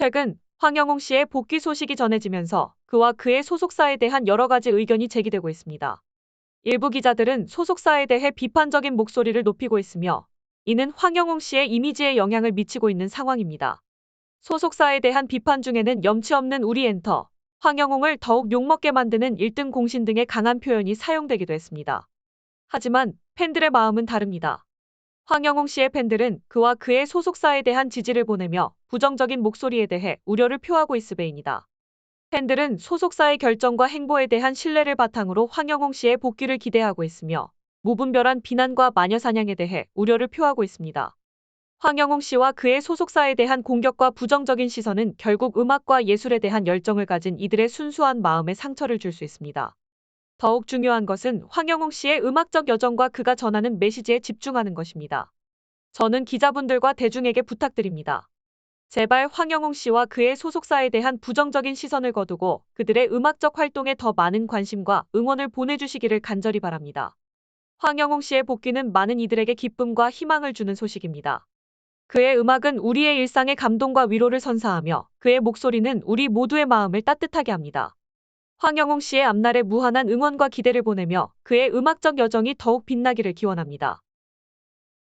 최근 황영웅 씨의 복귀 소식이 전해지면서 그와 그의 소속사에 대한 여러 가지 의견이 제기되고 있습니다. 일부 기자들은 소속사에 대해 비판적인 목소리를 높이고 있으며 이는 황영웅 씨의 이미지에 영향을 미치고 있는 상황입니다. 소속사에 대한 비판 중에는 염치 없는 우리 엔터, 황영웅을 더욱 욕먹게 만드는 1등 공신 등의 강한 표현이 사용되기도 했습니다. 하지만 팬들의 마음은 다릅니다. 황영웅 씨의 팬들은 그와 그의 소속사에 대한 지지를 보내며 부정적인 목소리에 대해 우려를 표하고 있으베입니다. 팬들은 소속사의 결정과 행보에 대한 신뢰를 바탕으로 황영웅 씨의 복귀를 기대하고 있으며 무분별한 비난과 마녀 사냥에 대해 우려를 표하고 있습니다. 황영웅 씨와 그의 소속사에 대한 공격과 부정적인 시선은 결국 음악과 예술에 대한 열정을 가진 이들의 순수한 마음에 상처를 줄 수 있습니다. 더욱 중요한 것은 황영웅 씨의 음악적 여정과 그가 전하는 메시지에 집중하는 것입니다. 저는 기자분들과 대중에게 부탁드립니다. 제발 황영웅 씨와 그의 소속사에 대한 부정적인 시선을 거두고 그들의 음악적 활동에 더 많은 관심과 응원을 보내주시기를 간절히 바랍니다. 황영웅 씨의 복귀는 많은 이들에게 기쁨과 희망을 주는 소식입니다. 그의 음악은 우리의 일상의 감동과 위로를 선사하며 그의 목소리는 우리 모두의 마음을 따뜻하게 합니다. 황영웅 씨의 앞날에 무한한 응원과 기대를 보내며 그의 음악적 여정이 더욱 빛나기를 기원합니다.